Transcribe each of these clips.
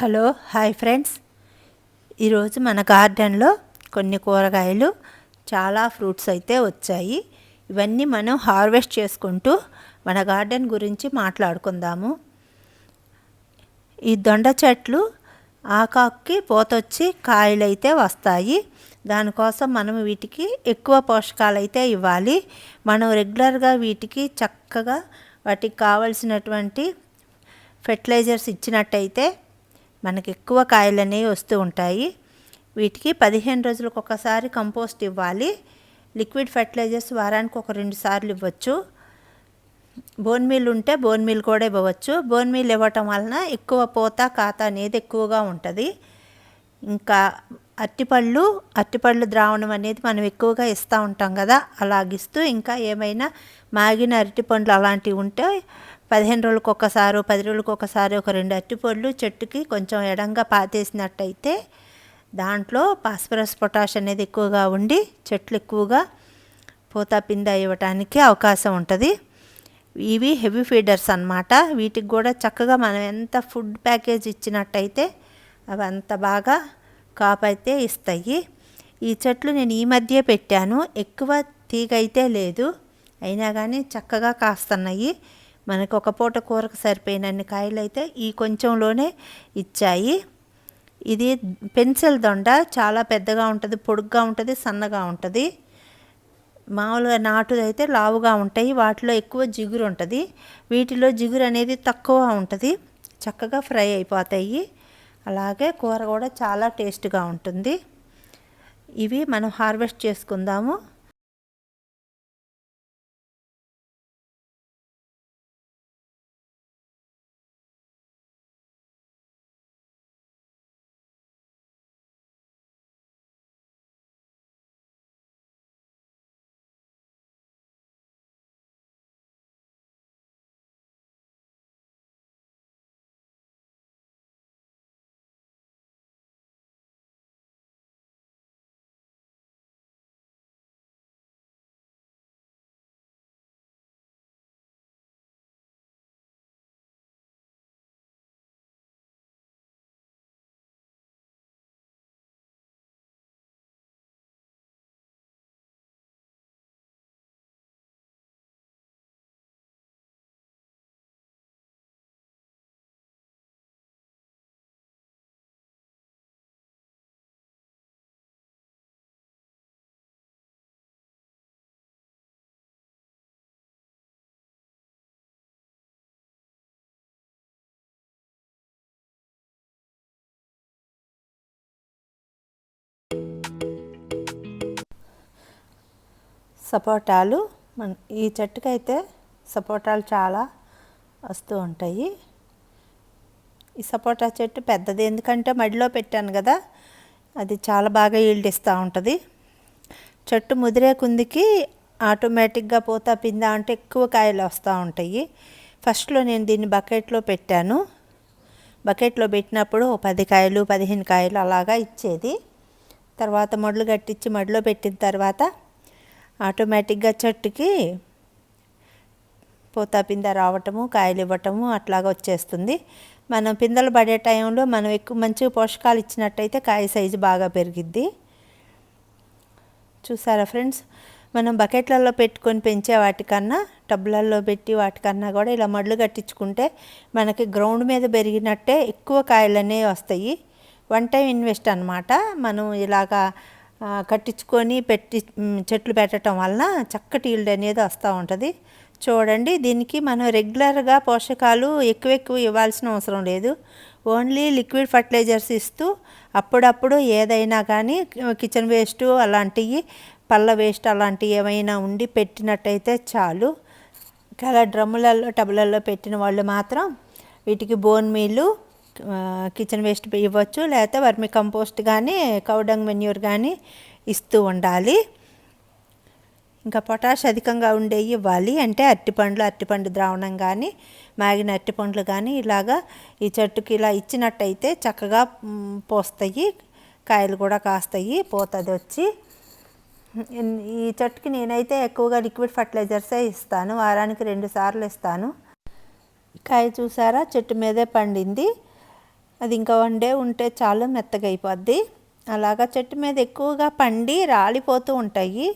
Hello hi friends. ఈరోజు మన గార్డెన్లో కొన్ని కూరగాయలు చాలా ఫ్రూట్స్ అయితే వచ్చాయి. ఇవన్నీ మనం హార్వెస్ట్ చేసుకుంటూ మన గార్డెన్ గురించి మాట్లాడుకుందాము. ఈ దొండ చెట్లు ఆకాకి పోతొచ్చి కాయలు అయితే వస్తాయి. దానికోసం మనం వీటికి ఎక్కువ పోషకాలు అయితే ఇవ్వాలి. మనం రెగ్యులర్గా వీటికి చక్కగా వాటికి కావలసినటువంటి ఫెర్టిలైజర్స్ ఇచ్చినట్టయితే మనకి ఎక్కువ కాయలు అనేవి వస్తూ ఉంటాయి. వీటికి పదిహేను రోజులకు ఒకసారి కంపోస్ట్ ఇవ్వాలి. లిక్విడ్ ఫెర్టిలైజర్స్ వారానికి ఒక రెండు సార్లు ఇవ్వచ్చు. బోన్ మీల్ ఉంటే బోన్ మీల్ కూడా ఇవ్వవచ్చు. బోన్ మీల్ ఇవ్వటం వలన ఎక్కువ పోత కాత అనేది ఎక్కువగా ఉంటుంది. ఇంకా అరటిపళ్ళు అరటిపళ్ళు ద్రావణం అనేది మనం ఎక్కువగా ఇస్తూ ఉంటాం కదా అలాగిస్తూ ఇంకా ఏమైనా మాగిన అరటిపండ్లు అలాంటివి ఉంటే పదిహేను రోజులకు ఒకసారి పది రోజులకు ఒకసారి ఒక రెండు అరటిపళ్ళు చెట్టుకి కొంచెం ఎడంగా పాతేసినట్టయితే దాంట్లో పాస్పరస్ పొటాష్ అనేది ఎక్కువగా ఉండి చెట్లు ఎక్కువగా పూత పింద ఇవ్వటానికి అవకాశం ఉంటుంది. ఇవి హెవీ ఫీడర్స్ అన్నమాట. వీటికి కూడా చక్కగా మనం ఎంత ఫుడ్ ప్యాకేజ్ ఇచ్చినట్టయితే అవి అంత బాగా కాపైతే ఇస్తాయి. ఈ చెట్లు నేను ఈ మధ్య పెట్టాను. ఎక్కువ తీగ అయితే లేదు. అయినా కానీ చక్కగా కాస్తున్నాయి. మనకు ఒక పూట కూరకు సరిపోయినన్ని కాయలు అయితే ఈ కొంచెంలోనే ఇచ్చాయి. ఇది పెన్సిల్ దొండ చాలా పెద్దగా ఉంటుంది పొడుగ్గా ఉంటుంది సన్నగా ఉంటుంది. మామూలుగా నాటు అయితే లావుగా ఉంటాయి వాటిలో ఎక్కువ జిగురు ఉంటుంది. వీటిలో జిగురు అనేది తక్కువ ఉంటుంది చక్కగా ఫ్రై అయిపోతాయి. అలాగే కూర కూడా చాలా టేస్ట్గా ఉంటుంది. ఇవి మనం హార్వెస్ట్ చేసుకుందాము. సపోటాలు మన ఈ చెట్టుకైతే సపోటాలు చాలా వస్తూ ఉంటాయి. ఈ సపోటా చెట్టు పెద్దది ఎందుకంటే మడిలో పెట్టాను కదా అది చాలా బాగా ఈల్డ్ ఇస్తూ ఉంటుంది. చెట్టు ముదిరే కుందికి ఆటోమేటిక్గా పూత పిందా అంటే ఎక్కువ కాయలు వస్తూ ఉంటాయి. ఫస్ట్లో నేను దీన్ని బకెట్లో పెట్టాను. బకెట్లో పెట్టినప్పుడు పది కాయలు పదిహేను కాయలు అలాగా ఇచ్చేది. తర్వాత మడులు కట్టించి మడిలో పెట్టిన తర్వాత ఆటోమేటిక్గా చెట్టుకి పూత పింద రావటము కాయలు ఇవ్వటము అట్లాగా వచ్చేస్తుంది. మనం పిందెలు పడే టైంలో మనం ఎక్కువ మంచిగా పోషకాలు ఇచ్చినట్టయితే కాయ సైజు బాగా పెరిగిద్ది. చూసారా ఫ్రెండ్స్? మనం బకెట్లలో పెట్టుకొని పెంచే వాటికన్నా టబ్లల్లో పెట్టి వాటికన్నా కూడా ఇలా మడ్లు కట్టించుకుంటే మనకి గ్రౌండ్ మీద పెరిగినట్టే ఎక్కువ కాయలు అనేవి వస్తాయి. వన్ టైం ఇన్వెస్ట్ అనమాట మనం ఇలాగా కట్టించుకొని పెట్టి చెట్లు పెట్టడం వలన చక్కటి ఈల్డ్ అనేది వస్తూ ఉంటుంది. చూడండి దీనికి మనం రెగ్యులర్గా పోషకాలు ఎక్కువ ఎక్కువ ఇవ్వాల్సిన అవసరం లేదు. ఓన్లీ లిక్విడ్ ఫర్టిలైజర్స్ ఇస్తూ అప్పుడప్పుడు ఏదైనా కానీ కిచెన్ వేస్ట్ అలాంటివి పళ్ళ వేస్ట్ అలాంటివి ఏమైనా ఉండి పెట్టినట్టయితే చాలు. ఇలా డ్రమ్ములలో టబులలో పెట్టిన వాళ్ళు మాత్రం వీటికి బోన్ మీలు కిచెన్ వేస్ట్ ఇవ్వచ్చు లేకపోతే వర్మి కంపోస్ట్ కానీ కౌడంగ్ మెన్యూర్ కానీ ఇస్తూ ఉండాలి. ఇంకా పొటాష్ అధికంగా ఉండేవి ఇవ్వాలి. అంటే అరటిపండ్లు అరటిపండు ద్రావణం కానీ మాగిన అరటిపండ్లు కానీ ఇలాగా ఈ చెట్టుకి ఇలా ఇచ్చినట్టయితే చక్కగా పోస్తాయి. కాయలు కూడా కాస్తాయి పోతుంది వచ్చి. ఈ చెట్టుకి నేనైతే ఎక్కువగా లిక్విడ్ ఫర్టిలైజర్సే ఇస్తాను. వారానికి రెండు సార్లు ఇస్తాను. కాయ చూసారా? చెట్టు మీదే పండింది. అది ఇంకా వన్ డే ఉంటే చాలు మెత్తగా అయిపోద్ది. అలాగా చెట్టు మీద ఎక్కువగా పండి రాలిపోతూ ఉంటాయి.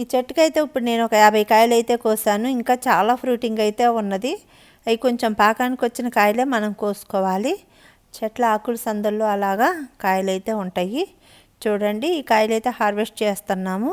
ఈ చెట్టుకైతే ఇప్పుడు నేను ఒక యాభై కాయలు అయితే కోసాను. ఇంకా చాలా ఫ్రూటింగ్ అయితే ఉన్నది. అవి కొంచెం పాకానికి వచ్చిన కాయలే మనం కోసుకోవాలి. చెట్ల ఆకుల సందుల్లో అలాగా కాయలు అయితే ఉంటాయి. చూడండి ఈ కాయలు అయితే హార్వెస్ట్ చేస్తున్నాము.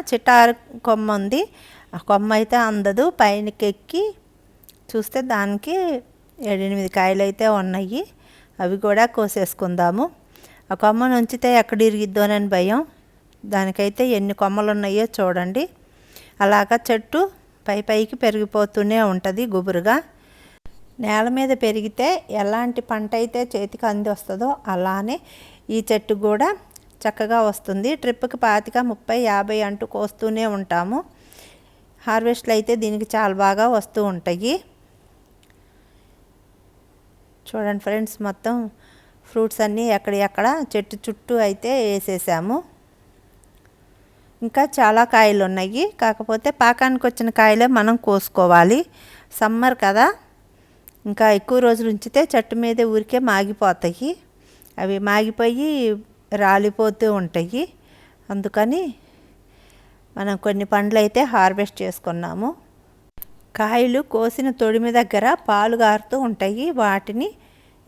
చిటారు కొమ్మ ఉంది. ఆ కొమ్మ అయితే అందదు. పైనకి ఎక్కి చూస్తే దానికి ఏడెనిమిది కాయలు అయితే ఉన్నాయి. అవి కూడా కోసేసుకుందాము. ఆ కొమ్మను ఉంచితే ఎక్కడ ఇరిగిద్దోనని భయం. దానికైతే ఎన్ని కొమ్మలు ఉన్నాయో చూడండి. అలాగా చెట్టు పై పైకి పెరిగిపోతూనే ఉంటుంది గుబురుగా. నేల మీద పెరిగితే ఎలాంటి పంట అయితే చేతికి అంది వస్తుందో అలానే ఈ చెట్టు కూడా చక్కగా వస్తుంది. ట్రిప్కి పాతిక ముప్పై యాభై అంటూ కోస్తూనే ఉంటాము. హార్వెస్ట్లు అయితే దీనికి చాలా బాగా వస్తూ ఉంటాయి. చూడండి ఫ్రెండ్స్ మొత్తం ఫ్రూట్స్ అన్నీ ఎక్కడెక్కడ చెట్టు చుట్టూ అయితే వేసేసాము. ఇంకా చాలా కాయలు ఉన్నాయి కాకపోతే పాకానికి వచ్చిన కాయలే మనం కోసుకోవాలి. సమ్మర్ కదా. ఇంకా ఎక్కువ రోజులు ఉంచితే చెట్టు మీద ఊరికే మాగిపోతాయి. అవి మాగిపోయి రాలిపోతూ ఉంటాయి. అందుకని మనం కొన్ని పండ్లు అయితే హార్వెస్ట్ చేసుకున్నాము. కాయలు కోసిన తొడిమి దగ్గర పాలు గారుతూ ఉంటాయి. వాటిని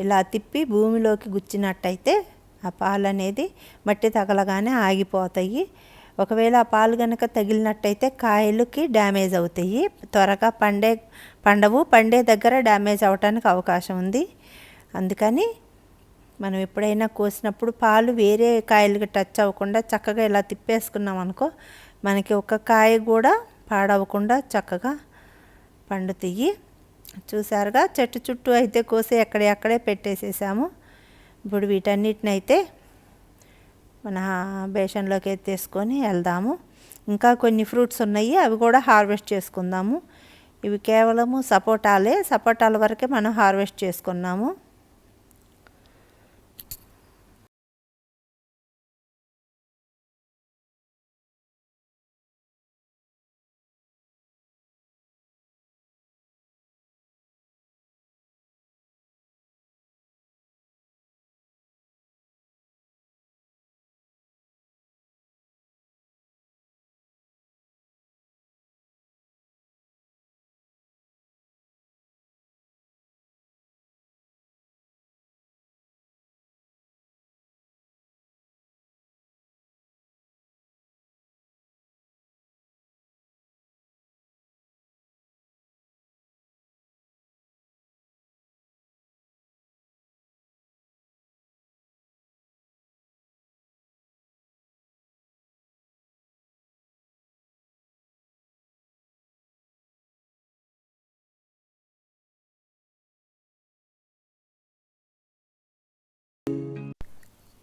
ఇలా తిప్పి భూమిలోకి గుచ్చినట్టయితే ఆ పాలు అనేది మట్టి తగలగానే ఆగిపోతాయి. ఒకవేళ ఆ పాలు కనుక తగిలినట్టయితే కాయలకి డ్యామేజ్ అవుతాయి. త్వరగా పండే పండవు పండే దగ్గర డ్యామేజ్ అవడానికి అవకాశం ఉంది. అందుకని మనం ఎప్పుడైనా కోసినప్పుడు పాలు వేరే కాయలకి టచ్ అవ్వకుండా చక్కగా ఇలా తిప్పేసుకున్నాం అనుకో మనకి ఒక కాయ కూడా పాడవకుండా చక్కగా పండుతాయి. చూసారుగా చెట్టు చుట్టూ అయితే కోసి ఎక్కడే అక్కడే పెట్టేసేసాము. ఇప్పుడు వీటన్నిటిని అయితే మన బేషన్లోకి ఎత్తేసుకొని వెళ్దాము. ఇంకా కొన్ని ఫ్రూట్స్ ఉన్నాయి అవి కూడా హార్వెస్ట్ చేసుకుందాము. ఇవి కేవలము సపోటాలే. సపోటాల వరకే మనం హార్వెస్ట్ చేసుకున్నాము.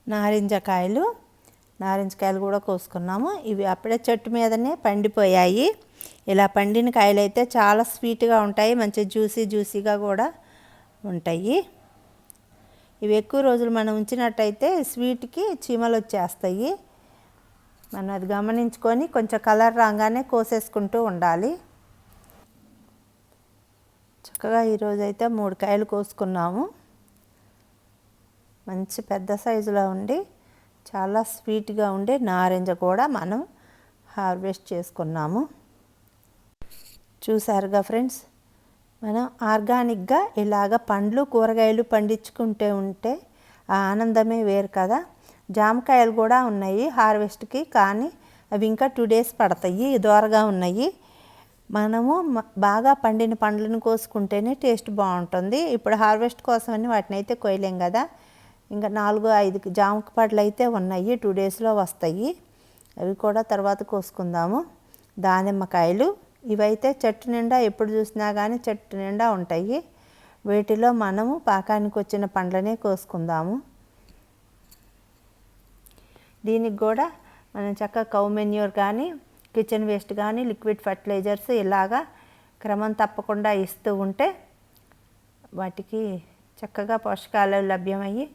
నారింజ కాయలు నారింజ కాయలు కూడా కోసుకున్నాము. ఇవి అప్పుడే చెట్టు మీదనే పండిపోయాయి. ఇలా పండిన కాయలు అయితే చాలా స్వీట్గా ఉంటాయి మంచి జ్యూసీ జ్యూసీగా కూడా ఉంటాయి. ఇవి ఎక్కువ రోజులు మనం ఉంచినట్టయితే స్వీట్కి చీమలు వచ్చేస్తాయి. మనం అది గమనించుకొని కొంచెం కలర్ రాగానే కోసేసుకుంటూ ఉండాలి. చక్కగా ఈరోజైతే మూడు కాయలు కోసుకున్నాము. మంచి పెద్ద సైజులో ఉండి చాలా స్వీట్గా ఉండే నారింజ కూడా మనం హార్వెస్ట్ చేసుకున్నాము. చూసారుగా ఫ్రెండ్స్ మనం ఆర్గానిక్గా ఇలాగ పండ్లు కూరగాయలు పండించుకుంటే ఉంటే ఆ ఆనందమే వేరు కదా. జామకాయలు కూడా ఉన్నాయి హార్వెస్ట్కి కానీ అవి ఇంకా టూ డేస్ పడతాయి దూరగా ఉన్నాయి. మనము బాగా పండిన పండ్లను కోసుకుంటేనే టేస్ట్ బాగుంటుంది. ఇప్పుడు హార్వెస్ట్ కోసమని వాటిని అయితే కోయలేం కదా. ఇంకా నాలుగు ఐదు జామక పళ్ళు అయితే ఉన్నాయి టూ డేస్లో వస్తాయి. అవి కూడా తర్వాత కోసుకుందాము. దానిమ్మకాయలు ఇవైతే చెట్టు నిండా ఎప్పుడు చూసినా కానీ చెట్టు నిండా ఉంటాయి. వీటిలో మనము పాకానికి వచ్చిన పండ్లనే కోసుకుందాము. దీనికి కూడా మనం చక్కగా కౌ మెన్యూర్ కానీ కిచెన్ వేస్ట్ కానీ లిక్విడ్ ఫర్టిలైజర్స్ ఇలాగా క్రమం తప్పకుండా ఇస్తూ ఉంటే వాటికి చక్కగా పోషకాలు లభ్యమయ్యి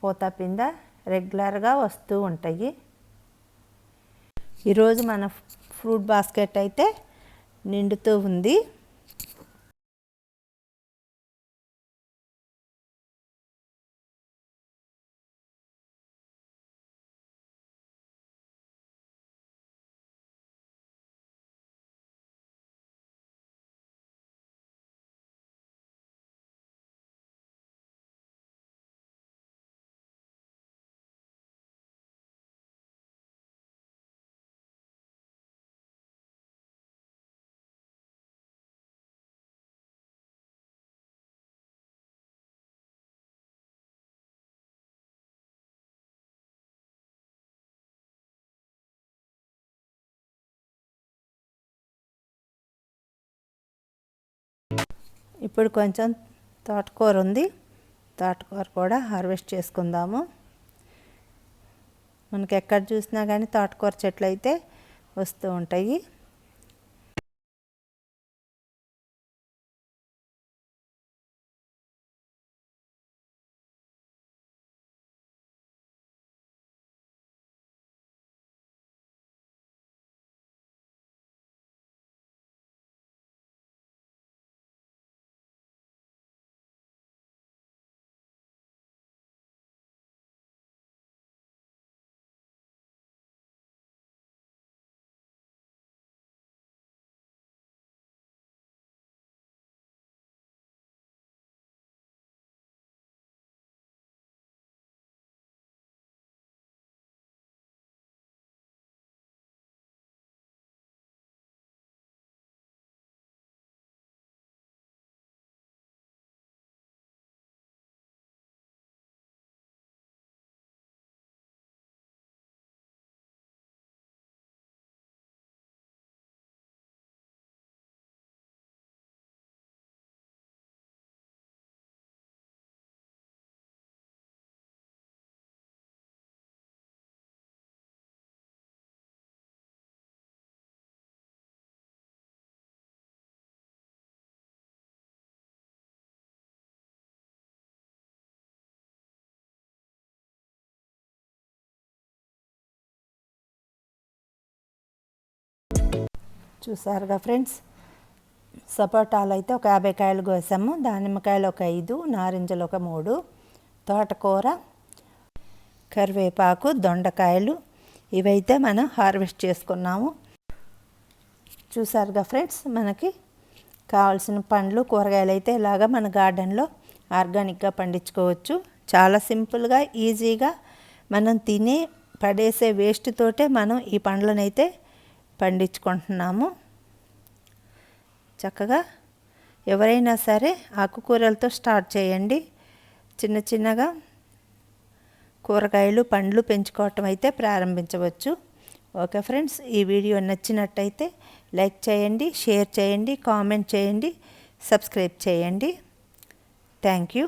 పూత పింద రెగ్యులర్గా వస్తూ ఉంటాయి. ఈరోజు మన ఫ్రూట్ బాస్కెట్ అయితే నిండుతూ ఉంది. ఇప్పుడు కొంచెం తోటకూర ఉంది. తోటకూర కూడా హార్వెస్ట్ చేసుకుందాము. మనకి ఎక్కడ చూసినా కానీ తోటకూర చెట్లు అయితే వస్తూ ఉంటాయి. చూసారుగా ఫ్రెండ్స్? సపోటాలు అయితే ఒక యాభై కాయలు కోసాము. దానిమ్మకాయలు ఒక ఐదు నారింజలు ఒక మూడు తోటకూర కరివేపాకు దొండకాయలు ఇవైతే మనం హార్వెస్ట్ చేసుకున్నాము. చూసారుగా ఫ్రెండ్స్? మనకి కావాల్సిన పండ్లు కూరగాయలు అయితే ఇలాగా మన గార్డెన్లో ఆర్గానిక్గా పండించుకోవచ్చు. చాలా సింపుల్గా ఈజీగా మనం తినే పడేసే వేస్ట్ తోటే మనం ఈ పండ్లనైతే అయితే పండించుకుంటున్నాము. చక్కగా ఎవరైనా సరే ఆకుకూరలతో స్టార్ట్ చేయండి. చిన్న చిన్నగా కూరగాయలు పండ్లు పెంచుకోవటం అయితే ప్రారంభించవచ్చు. ఓకే ఫ్రెండ్స్ ఈ వీడియో నచ్చినట్టయితే లైక్ చేయండి షేర్ చేయండి కామెంట్ చేయండి సబ్స్క్రైబ్ చేయండి. Thank you.